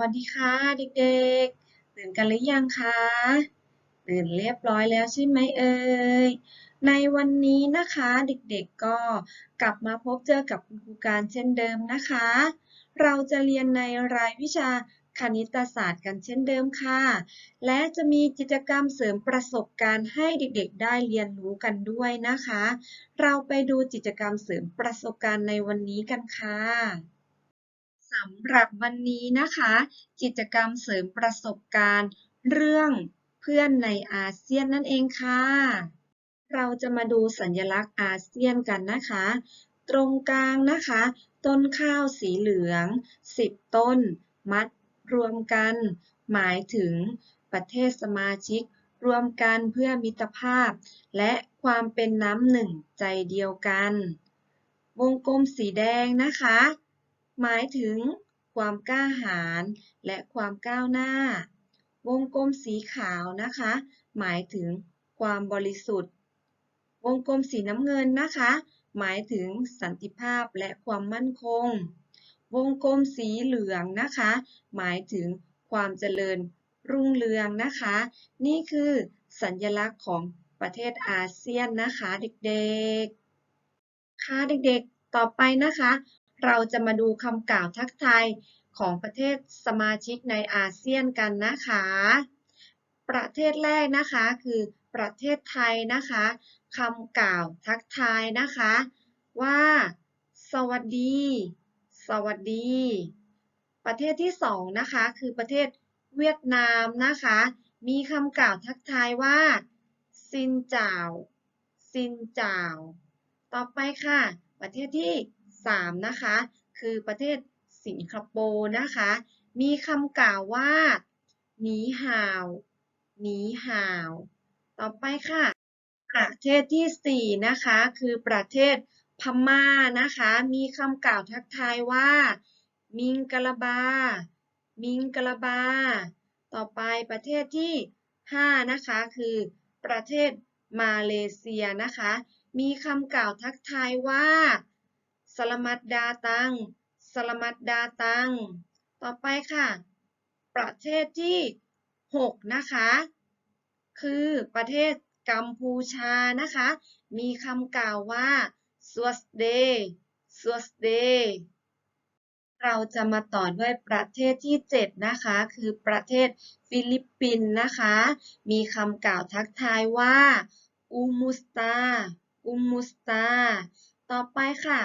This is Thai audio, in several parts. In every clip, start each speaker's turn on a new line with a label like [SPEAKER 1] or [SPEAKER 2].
[SPEAKER 1] วัสดีค่ะเด็กๆตื่นกันหรือยังคะตื่นเรียบร้อยแล้วใช่ไหมเอ่ย ในวันนี้นะคะเด็กๆก็กลับมาพบเจอกับคุณครูการเช่นเดิมนะคะ เราจะเรียนในรายวิชาคณิตศาสตร์กันเช่นเดิมค่ะ และจะมีกิจกรรมเสริมประสบการณ์ให้เด็กๆ ได้เรียนรู้กันด้วยนะคะ เราไปดูกิจกรรมเสริมประสบการณ์ในวันนี้กันค่ะ สำหรับวันนี้นะคะ กิจกรรมเสริมประสบการณ์ เรื่องเพื่อนในอาเซียนนั่นเองค่ะ เราจะมาดูสัญลักษณ์อาเซียนกันนะคะ ตรงกลางนะคะ ต้นข้าวสีเหลือง 10 ต้น มัดรวมกัน หมายถึงประเทศสมาชิกรวมกันเพื่อมิตรภาพ และความเป็นน้ำหนึ่งใจเดียวกัน วงกลมสีแดงนะคะ หมายถึงความกล้าหาญและความก้าวหน้า วงกลมสีขาวนะคะ หมายถึงความบริสุทธิ์ วงกลมสีน้ำเงินนะคะ หมายถึงสันติภาพและความมั่นคง วงกลมสีเหลืองนะคะ หมายถึงความเจริญรุ่งเรืองนะคะ นี่คือสัญลักษณ์ของประเทศอาเซียนนะคะเด็กๆ ค่ะเด็กๆ ต่อไปนะคะ เราจะมาดูคำกล่าวทักทายของประเทศสมาชิกในอาเซียนกันนะคะ ประเทศแรกนะคะคือประเทศไทยนะคะคำกล่าวทักทายนะคะ ว่า สวัสดี สวัสดี ประเทศที่สองนะคะคือประเทศเวียดนามนะคะ มีคำกล่าวทักทายว่าซินเจ้าซินเจ้า ต่อไปค่ะ ประเทศที่ สามนะคะ คือประเทศสิงคโปร์นะคะ มีคำกล่าวว่า หนีห่าว หนีห่าว ต่อไปค่ะ ประเทศที่สี่นะคะ คือประเทศพม่านะคะ มีคำกล่าวทักทายว่า มิงกะลาบา มิงกะลาบา ต่อไปประเทศที่ห้านะคะ คือประเทศมาเลเซียนะคะ มีคำกล่าวทักทายว่า สลมัดดาตังสลมัดดาตัง ต่อไปค่ะ ประเทศที่ 6 นะคะ คือประเทศกัมพูชานะคะ มีคำกล่าวว่า สวัสเดสวัสเดเราจะมาต่อด้วยประเทศที่ 7 นะคะ คือประเทศฟิลิปปินส์นะคะ มีคำกล่าวทักทายว่าอูมุสตาอูมุสตา ต่อไปค่ะ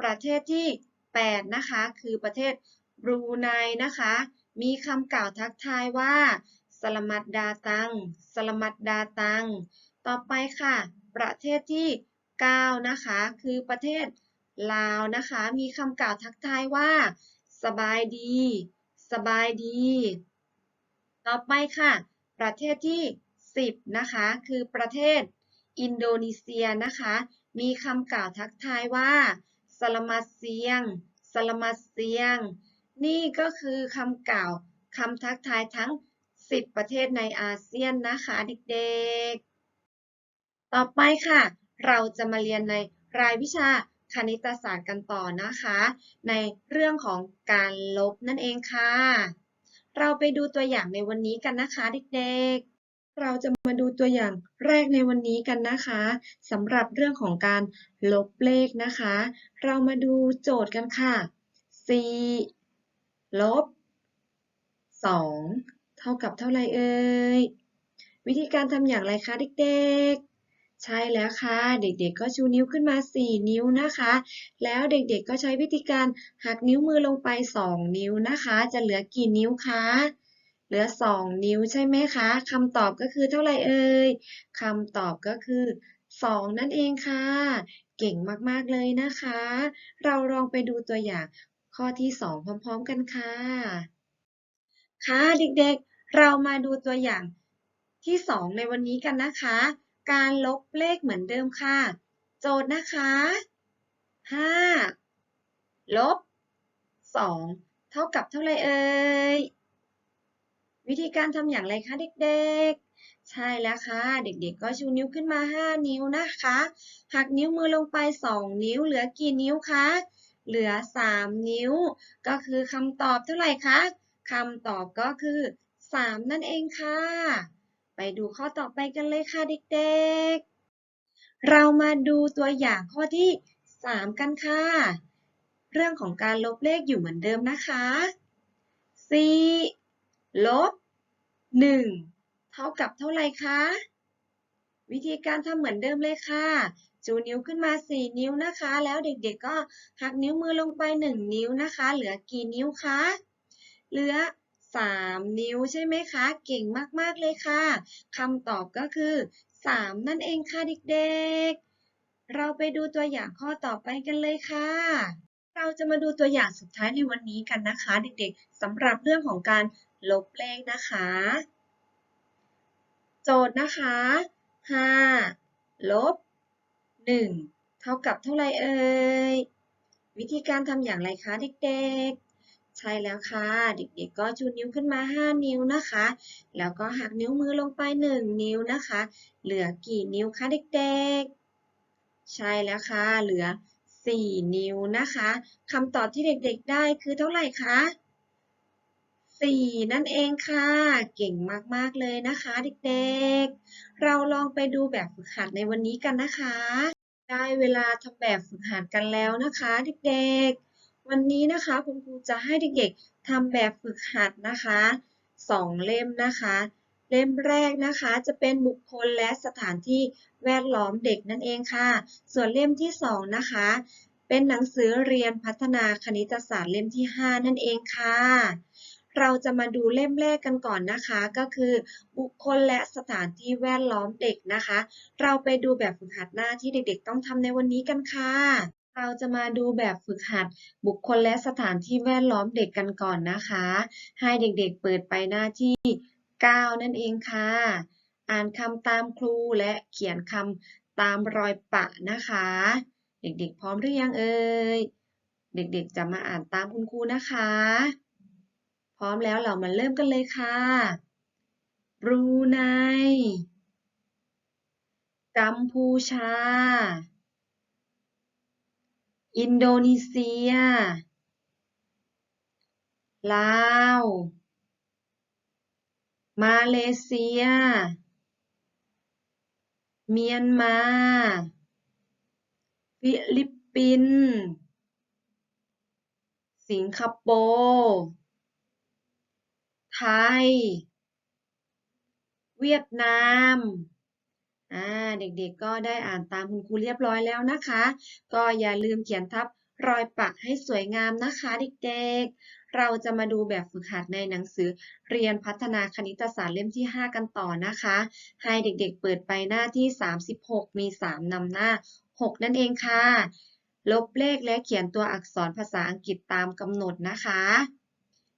[SPEAKER 1] ประเทศที่ 8 นะคะ คือประเทศบรูไนนะคะ มีคำกล่าวทักทายว่าสลามัดดาตังสลามัดดาตัง ต่อไปค่ะ ประเทศที่ 9 นะคะ คือประเทศลาวนะคะ มีคำกล่าวทักทายว่า สบายดี สบายดี ต่อไปค่ะ ประเทศที่ 10 นะคะ คือประเทศอินโดนีเซียนะคะ มีคำกล่าวทักทายว่า สลมัดเซียงสลมัดเซียง นี่ก็คือคำกล่าวคำทักทายทั้ง 10 ประเทศในอาเซียนนะคะเด็กๆ ต่อไปค่ะ เราจะมาเรียนในรายวิชาคณิตศาสตร์กันต่อนะคะ ในเรื่องของการลบนั่นเองค่ะ เราไปดูตัวอย่างในวันนี้กันนะคะเด็กๆ เราจะมาดูตัวอย่างแรกในวันนี้กันนะคะสำหรับเรื่องของการลบเลขนะคะ เรามาดูโจทย์กันค่ะ 4 ลบ 2 เท่ากับเท่าไรเอ่ย วิธีการทำอย่างไรคะเด็กๆ ใช่แล้วค่ะ เด็กๆ ก็ชูนิ้วขึ้นมา 4 นิ้วนะคะ แล้วเด็กๆ ก็ใช้วิธีการหักนิ้วมือลงไป 2 นิ้วนะคะ จะเหลือกี่นิ้วคะ เหลือ 2 นิ้วใช่ไหมคะคำตอบก็คือเท่าไหร่เอ่ยคำตอบก็คือ 2 นั่นเองค่ะ เก่งมากๆเลยนะคะ เราลองไปดูตัวอย่างข้อที่ 2 พร้อม ๆ กันค่ะ ค่ะเด็กๆ เรามาดูตัวอย่างที่ 2 ในวันนี้กันนะคะ การลบเลขเหมือนเดิมค่ะ โจทย์นะคะ 5 ลบ 2 เท่ากับเท่าไรเอ่ย วิธีการทำอย่างไรคะเด็กๆ ใช่แล้วค่ะ เด็กๆ ก็ชูนิ้วขึ้นมา 5 นิ้วนะคะ หักนิ้วมือลงไป 2 นิ้ว เหลือกี่นิ้วคะ เหลือ 3 นิ้ว ก็คือคำตอบเท่าไหร่คะคคำตอบก็คือ 3 นั่นเองค่ะ ไปดูข้อต่อไปกันเลยค่ะเด็กๆ เรามาดูตัวอย่างข้อที่ 3 กันค่ะ เรื่องของการลบเลขอยู่เหมือนเดิมนะคะ 4 ลบ 1 เท่ากับเท่าไรคะ วิธีการทำเหมือนเดิมเลยค่ะ จูนิ้วขึ้นมา 4 นิ้วนะคะ แล้วเด็กๆก็หักนิ้วมือลงไป 1 นิ้วนะคะ เหลือกี่นิ้วคะ เหลือ 3 นิ้วใช่ไหมคะ เก่งมากๆเลยค่ะคำตอบก็คือ 3 นั่นเองค่ะเด็กๆ เราไปดูตัวอย่างข้อต่อไปกันเลยค่ะเราจะมาดูตัวอย่างสุดท้ายในวันนี้กันนะคะ เด็กๆสำหรับเรื่องของการ ลบเลขนะคะ โจทย์นะคะ5ลบ1เท่ากับเท่าไรเอ่ย วิธีการทำอย่างไรคะเด็กๆ ใช่แล้วค่ะ เด็กๆ ก็ชูนิ้วขึ้นมา 5 นิ้วนะคะ แล้วก็หักนิ้วมือลงไป 1 นิ้วนะคะ เหลือกี่นิ้วคะเด็กๆ ใช่แล้วค่ะ เหลือ 4 นิ้วนะคะคำตอบที่เด็กๆ ได้คือเท่าไหร่คะ 4 นั่นเองค่ะ เก่งมาก ๆ เลยนะคะเด็กๆ เราลองไปดูแบบฝึกหัดในวันนี้กันนะคะ ได้เวลาทำแบบฝึกหัดกันแล้วนะคะเด็กๆ วันนี้นะคะคุณครูจะให้เด็กๆทำแบบฝึกหัดนะคะสองเล่มนะคะ เล่มแรกนะคะจะเป็นบุคคลและสถานที่แวดล้อมเด็กนั่นเองค่ะ ส่วนเล่มที่สองนะคะ เป็นหนังสือเรียนพัฒนาคณิตศาสตร์เล่มที่ 5 นั่นเองค่ะ เราจะมาดูเล่มแรกกันก่อนนะคะ ก็คือ บุคคลและสถานที่แวดล้อมเด็กนะคะ เราไปดูแบบฝึกหัดหน้าที่เด็กๆ ต้องทำในวันนี้กันค่ะเราจะมาดูแบบฝึกหัดบุคคลและสถานที่แวดล้อมเด็กกันก่อนนะคะ ให้เด็กๆเปิดไปหน้าที่ 9 นั่นเองค่ะ อ่านคำตามครูและเขียนคำตามรอยปะนะคะ เด็กๆพร้อมหรือยังเอ่ย เด็กๆจะมาอ่านตามคุณครูนะคะ พร้อมแล้วเรามาเริ่มกันเลยค่ะบรูไน กัมพูชา อินโดนีเซีย ลาว มาเลเซีย เมียนมา ฟิลิปปินส์ สิงคโปร์ ทย เวียดนามอ่าเด็กๆก็ได้อ่านตามคุณครูเรียบร้อยแล้วนะคะ ก็อย่าลืมเขียนทับรอยปักให้สวยงามนะคะเด็กๆ เราจะมาดูแบบฝึกหัดในหนังสือเรียนพัฒนาคณิตศาสตร์เล่มที่ 5 กันต่อนะคะ ให้เด็กๆเปิดไปหน้าที่ 36 มี 3นำหน้า 6 นั่นเองค่ะ ลบเลขและเขียนตัวอักษรภาษาอังกฤษตามกำหนดนะคะ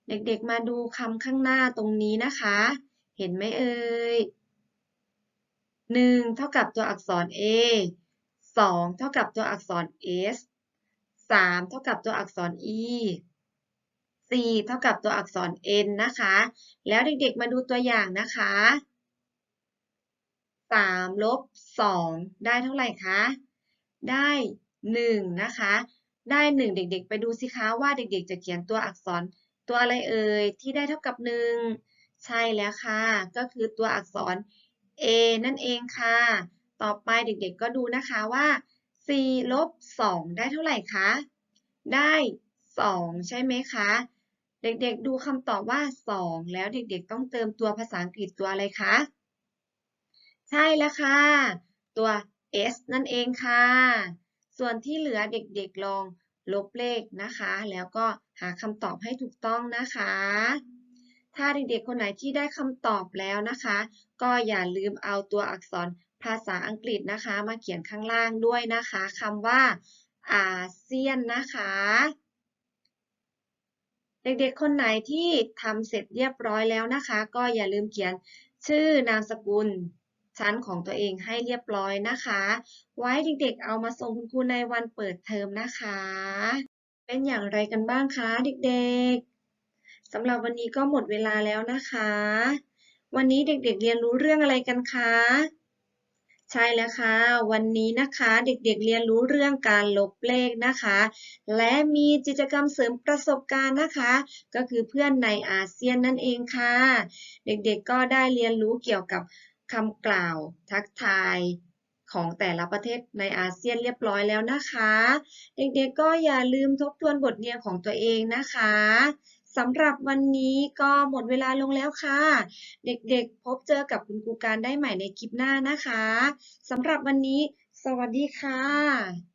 [SPEAKER 1] เด็กๆมาดูคำข้างหน้าตรงนี้นะคะ เห็นไหมเอ่ย 1 เท่ากับตัวอักษร A 2 เท่ากับตัวอักษร S 3 เท่ากับตัวอักษร E 4 เท่ากับตัวอักษร N นะคะ แล้วเด็กๆมาดูตัวอย่างนะคะ 3 ลบ 2 ได้เท่าไหร่คะ ได้ 1 นะคะ ได้ 1 เด็กๆ ไปดูสิคะว่าเด็กๆ จะเขียนตัวอักษร ตัวอะไรเอ่ยที่ได้เท่ากับ 1 ใช่แล้วค่ะ ก็คือตัวอักษร A นั่นเองค่ะ ต่อไปเด็กๆก็ดูนะคะว่า4ลบ2ได้เท่าไหร่คะ ได้ 2 ใช่ไหมคะ เด็กๆดูคำตอบว่า 2 แล้วเด็กๆต้องเติมตัวภาษาอังกฤษตัวอะไรคะ ใช่แล้วค่ะ ตัว S นั่นเองค่ะ ส่วนที่เหลือเด็กๆลองลบเลขนะคะ แล้วก็หาคำตอบให้ถูกต้องนะคะ ถ้าเด็กๆคนไหนที่ได้คำตอบแล้วนะคะ ก็อย่าลืมเอาตัวอักษรภาษาอังกฤษนะคะ มาเขียนข้างล่างด้วยนะคะคำว่าอาเซียนนะคะ เด็กๆ คนไหนที่ทำเสร็จเรียบร้อยแล้วนะคะ ก็อย่าลืมเขียนชื่อนามสกุลชั้นของตัวเองให้เรียบร้อยนะคะ ไว้เด็กๆ เอามาส่งคุณครูในวันเปิดเทอมนะคะ เป็นอย่างไรกันบ้างคะเด็กๆสำหรับวันนี้ก็หมดเวลาแล้วนะคะ วันนี้เด็กๆเรียนรู้เรื่องอะไรกันคะใช่แล้วค่ะ วันนี้นะคะเด็กๆเรียนรู้เรื่องการลบเลขนะคะ และมีกิจกรรมเสริมประสบการณ์นะคะ ก็คือเพื่อนในอาเซียนนั่นเองค่ะ เด็กๆก็ได้เรียนรู้เกี่ยวกับคำกล่าว ทักทาย ของแต่ละประเทศในอาเซียนเรียบร้อยแล้วนะคะ เด็กๆก็อย่าลืมทบทวนบทเรียนของตัวเองนะคะสำหรับวันนี้ก็หมดเวลาลงแล้วค่ะ เด็กๆ พบเจอกับคุณครูการได้ใหม่ในคลิปหน้านะคะสำหรับวันนี้ สวัสดีค่ะ